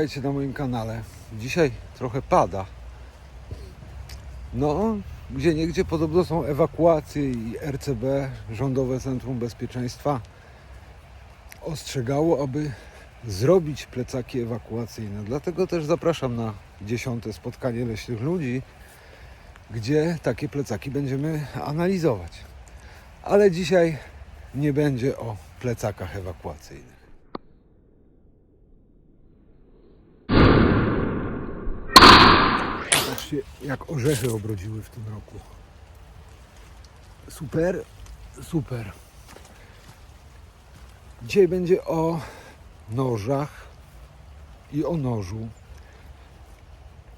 witajcie na moim kanale. Dzisiaj trochę pada. No, gdzie niegdzie podobno są ewakuacje i RCB, Rządowe Centrum Bezpieczeństwa, ostrzegało, aby zrobić plecaki ewakuacyjne. Dlatego też zapraszam na dziesiąte spotkanie leśnych ludzi, gdzie takie plecaki będziemy analizować. Ale dzisiaj nie będzie o plecakach ewakuacyjnych. Jak orzechy obrodziły w tym roku. Super, super. Dzisiaj będzie o nożach i o nożu.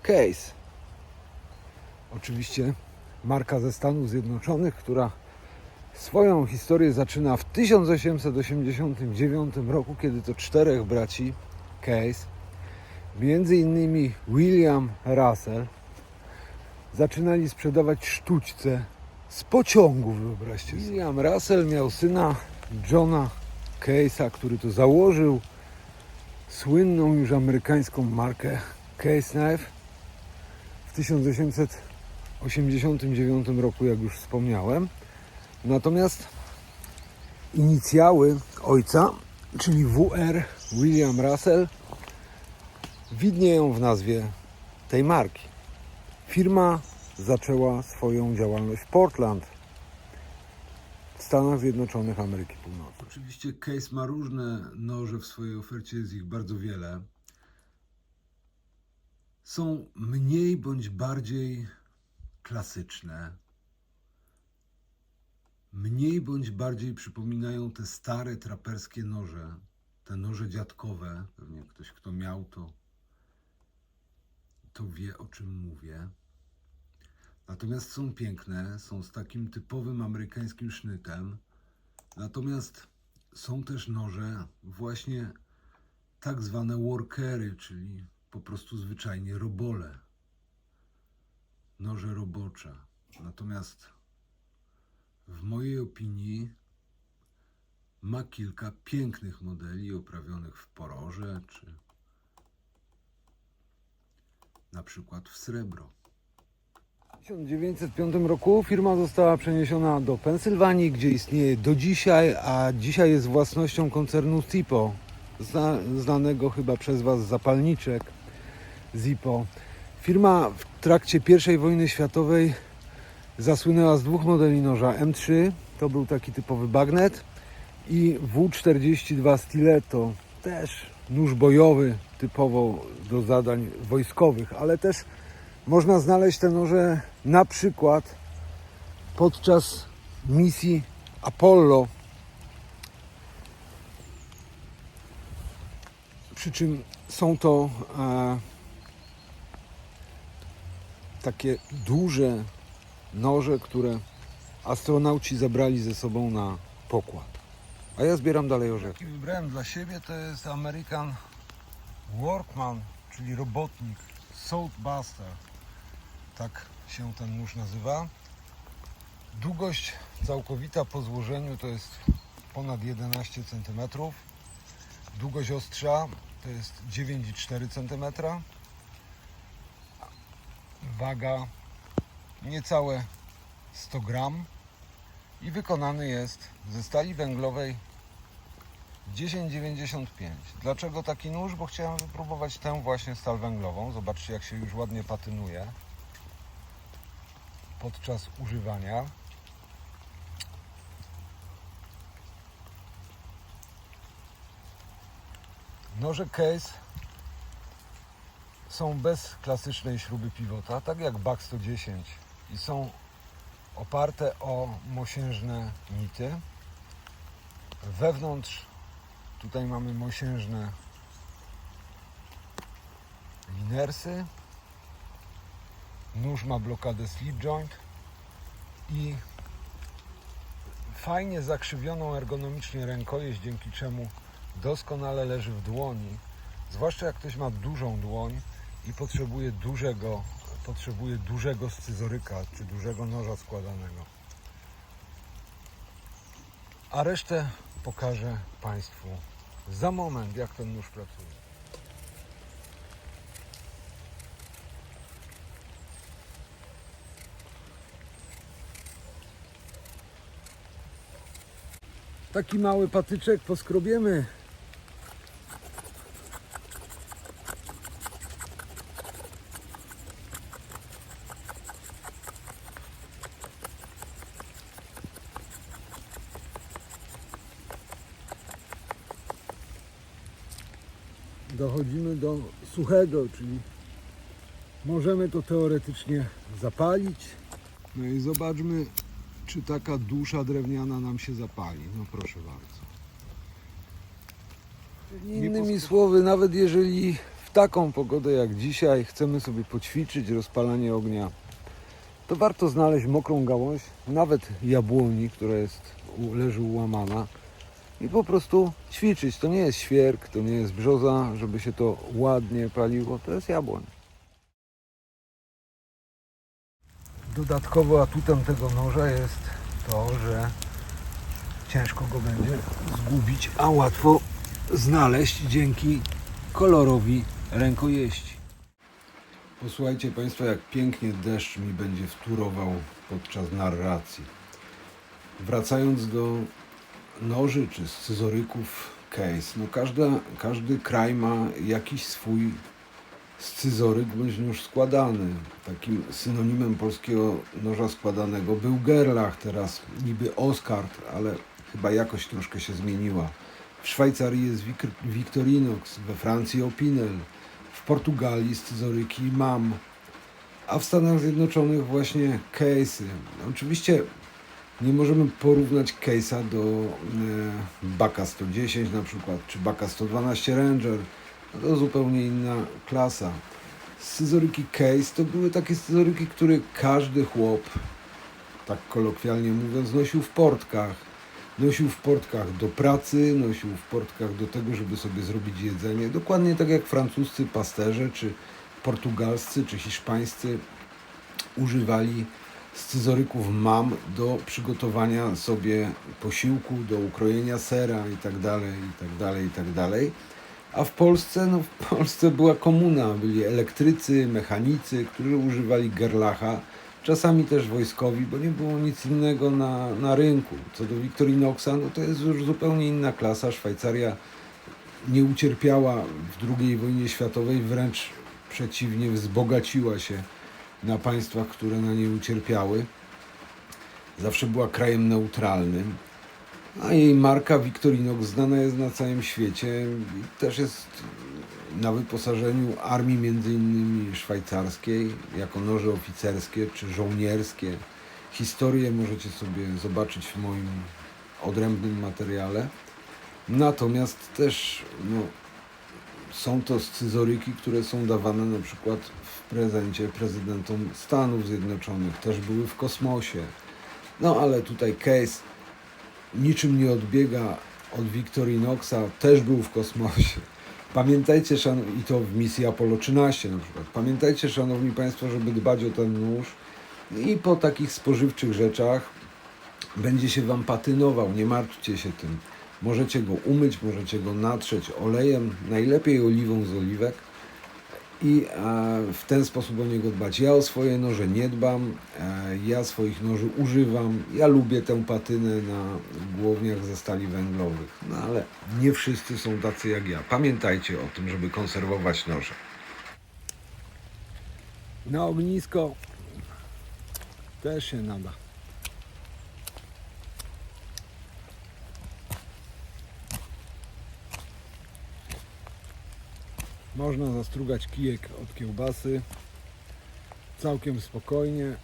Case. Oczywiście marka ze Stanów Zjednoczonych, która swoją historię zaczyna w 1889 roku, kiedy to czterech braci Case między innymi William Russell zaczynali sprzedawać sztućce z pociągu, wyobraźcie sobie. William Russell miał syna Johna Case'a, który to założył słynną już amerykańską markę Case Knife w 1889 roku, jak już wspomniałem. Natomiast inicjały ojca, czyli WR William Russell, widnieją w nazwie tej marki. Firma zaczęła swoją działalność w Portland, w Stanach Zjednoczonych Ameryki Północnej. Oczywiście Case ma różne noże w swojej ofercie, jest ich bardzo wiele. Są mniej bądź bardziej klasyczne. Mniej bądź bardziej przypominają te stare traperskie noże, te noże dziadkowe. Pewnie ktoś, kto miał to, to wie o czym mówię. Natomiast są piękne, są z takim typowym amerykańskim sznytem. Natomiast są też noże właśnie tak zwane workery, czyli po prostu zwyczajnie robole. Noże robocze. Natomiast w mojej opinii ma kilka pięknych modeli oprawionych w poroże, czy na przykład w srebro. W 1905 roku firma została przeniesiona do Pensylwanii, gdzie istnieje do dzisiaj, a dzisiaj jest własnością koncernu Zippo, zna, znanego chyba przez Was zapalniczek Zippo. Firma w trakcie I wojny światowej zasłynęła z dwóch modeli noża. M3 to był taki typowy bagnet i W42 Stiletto, też nóż bojowy, typowo do zadań wojskowych, ale też można znaleźć te noże na przykład podczas misji Apollo. Przy czym są to e, takie duże noże, które astronauci zabrali ze sobą na pokład. A ja zbieram dalej orzechy. Wybrałem dla siebie to jest American Workman, czyli robotnik Saltbuster. Tak się ten nóż nazywa. Długość całkowita po złożeniu to jest ponad 11 cm. Długość ostrza to jest 9,4 cm. Waga niecałe 100 gram i wykonany jest ze stali węglowej 10,95. Dlaczego taki nóż? Bo chciałem wypróbować tę właśnie stal węglową. Zobaczcie jak się już ładnie patynuje podczas używania. Noże case są bez klasycznej śruby pivota, tak jak BAK 110 i są oparte o mosiężne nity. Wewnątrz tutaj mamy mosiężne linersy. Nóż ma blokadę slip joint i fajnie zakrzywioną ergonomicznie rękojeść, dzięki czemu doskonale leży w dłoni. Zwłaszcza jak ktoś ma dużą dłoń i potrzebuje dużego, potrzebuje dużego scyzoryka czy dużego noża składanego. A resztę pokażę Państwu za moment, jak ten nóż pracuje. Taki mały patyczek poskrobiemy. Dochodzimy do suchego, czyli możemy to teoretycznie zapalić. No i zobaczmy, czy taka dusza drewniana nam się zapali. No proszę bardzo. Innymi słowy, nawet jeżeli w taką pogodę jak dzisiaj chcemy sobie poćwiczyć rozpalanie ognia, to warto znaleźć mokrą gałąź, nawet jabłoni, która jest, leży ułamana i po prostu ćwiczyć. To nie jest świerk, to nie jest brzoza, żeby się to ładnie paliło, to jest jabłoń. Dodatkowo atutem tego noża jest to, że ciężko go będzie zgubić, a łatwo znaleźć dzięki kolorowi rękojeści. Posłuchajcie Państwo, jak pięknie deszcz mi będzie wtórował podczas narracji. Wracając do noży czy scyzoryków case, no każda, każdy kraj ma jakiś swój scyzoryk bądź nóż składany. Takim synonimem polskiego noża składanego był Gerlach, teraz niby Oscard, ale chyba jakoś troszkę się zmieniła. W Szwajcarii jest Vic- Victorinox, we Francji Opinel, w Portugalii scyzoryki MAM, a w Stanach Zjednoczonych właśnie case'y. Oczywiście nie możemy porównać case'a do e, Baka 110 na przykład, czy Baka 112 Ranger. To zupełnie inna klasa. Scyzoryki case to były takie scyzoryki, które każdy chłop, tak kolokwialnie mówiąc, nosił w portkach. Nosił w portkach do pracy, nosił w portkach do tego, żeby sobie zrobić jedzenie. Dokładnie tak jak francuscy pasterze, czy portugalscy, czy hiszpańscy używali scyzoryków mam do przygotowania sobie posiłku, do ukrojenia sera i tak dalej, A w Polsce, no w Polsce była komuna, byli elektrycy, mechanicy, którzy używali gerlacha, czasami też wojskowi, bo nie było nic innego na, na rynku. Co do Victorinoxa, no to jest już zupełnie inna klasa. Szwajcaria nie ucierpiała w II wojnie światowej, wręcz przeciwnie, wzbogaciła się na państwach, które na niej ucierpiały. Zawsze była krajem neutralnym. A jej marka Victorinox znana jest na całym świecie. Też jest na wyposażeniu armii innymi szwajcarskiej, jako noże oficerskie czy żołnierskie. Historię możecie sobie zobaczyć w moim odrębnym materiale. Natomiast też no, są to scyzoryki, które są dawane na przykład w prezencie prezydentom Stanów Zjednoczonych, też były w kosmosie. No ale tutaj case niczym nie odbiega od Victorinoxa, też był w kosmosie. Pamiętajcie, szan- i to w misji Apollo 13 na przykład, pamiętajcie, szanowni państwo, żeby dbać o ten nóż i po takich spożywczych rzeczach będzie się wam patynował, nie martwcie się tym. Możecie go umyć, możecie go natrzeć olejem, najlepiej oliwą z oliwek i w ten sposób o niego dbać. Ja o swoje noże nie dbam, e, ja swoich noży używam, ja lubię tę patynę na głowniach ze stali węglowych, no ale nie wszyscy są tacy jak ja. Pamiętajcie o tym, żeby konserwować noże. Na ognisko też się nada. Można zastrugać kijek od kiełbasy całkiem spokojnie.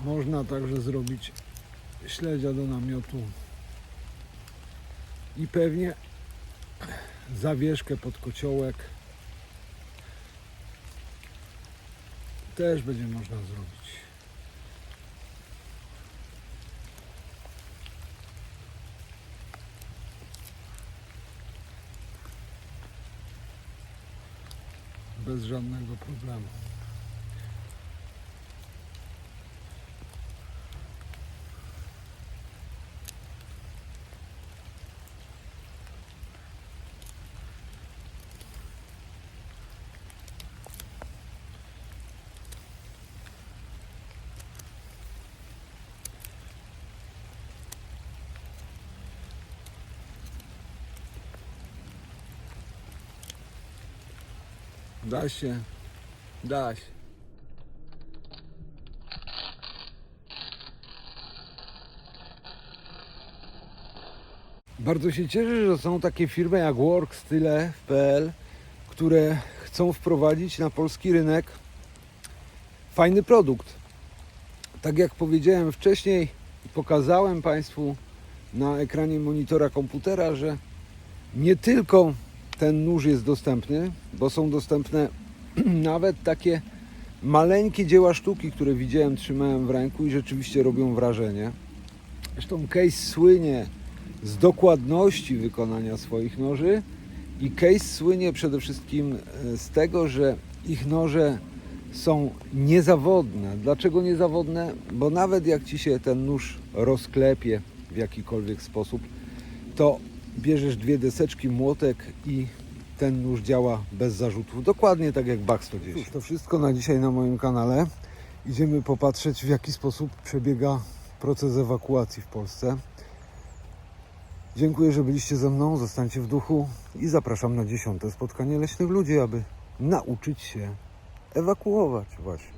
Można także zrobić śledzia do namiotu i pewnie zawieszkę pod kociołek też będzie można zrobić. Bez żadnego problemu. Da się. Da się. Bardzo się cieszę, że są takie firmy jak Workstyle.pl, które chcą wprowadzić na polski rynek fajny produkt. Tak jak powiedziałem wcześniej, pokazałem Państwu na ekranie monitora komputera, że nie tylko ten nóż jest dostępny, bo są dostępne nawet takie maleńkie dzieła sztuki, które widziałem, trzymałem w ręku i rzeczywiście robią wrażenie. Zresztą case słynie z dokładności wykonania swoich noży i case słynie przede wszystkim e, z tego, że ich noże są niezawodne. Dlaczego niezawodne? Bo nawet jak ci się ten nóż rozklepie w jakikolwiek sposób, to bierzesz dwie deseczki, młotek i ten nóż działa bez zarzutów. Dokładnie tak jak Bach 110. To wszystko na dzisiaj na moim kanale. Idziemy popatrzeć w jaki sposób przebiega proces ewakuacji w Polsce. Dziękuję, że byliście ze mną. Zostańcie w duchu i zapraszam na dziesiąte spotkanie leśnych ludzi, aby nauczyć się ewakuować właśnie.